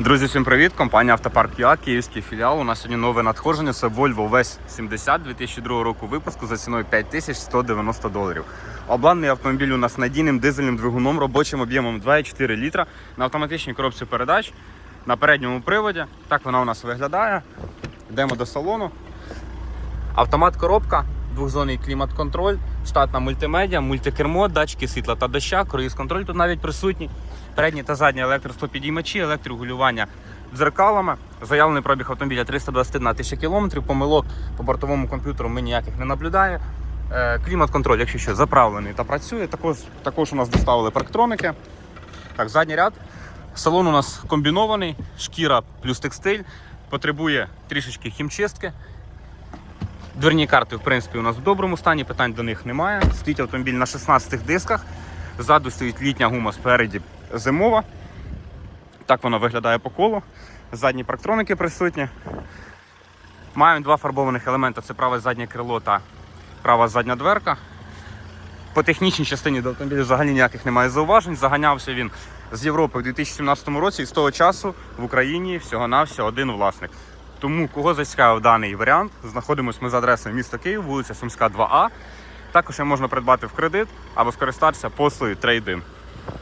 Друзі, всім привіт! Компанія Автопарк ЮА, київський філіал. У нас сьогодні нове надходження. Це Volvo VES 70 2002 року випуску за ціною 5190 доларів. Обладнаний автомобіль у нас надійним дизельним двигуном, робочим об'ємом 2,4 літра на автоматичній коробці передач на передньому приводі. Так вона у нас виглядає. Йдемо до салону. Автомат коробка, двохзонний клімат-контроль, штатна мультимедіа, мультикермо, датчики світла та доща, круїз-контроль тут навіть присутній. Передні та задні електростопідіймачі, електрорегулювання дзеркалами. Заявлений пробіг автомобіля 321 тисяча кілометрів. Помилок по бортовому комп'ютеру ми ніяких не наблюдає. Е, Клімат-контроль, якщо що, заправлений та працює. Також, також у нас доставили парктроники. Так, задній ряд. Салон у нас комбінований, шкіра плюс текстиль. Потребує трішечки хімчистки. Дверні карти, в принципі, у нас в доброму стані, питань до них немає. Стоїть автомобіль на 16 дисках. Ззаду стоїть літня гума, спереді зимова. Так воно виглядає по колу. Задні парктроники присутні. Маємо два фарбованих елемента: це праве заднє крило та права задня дверка. По технічній частині до автомобіля взагалі ніяких немає зауважень. Заганявся він з Європи в 2017 році і з того часу в Україні всього-навсього один власник. Тому кого зацікавив даний варіант, знаходимося ми за адресою міста Київ, вулиця Сумська, 2А. Також можна придбати в кредит або скористатися послугою трейдин.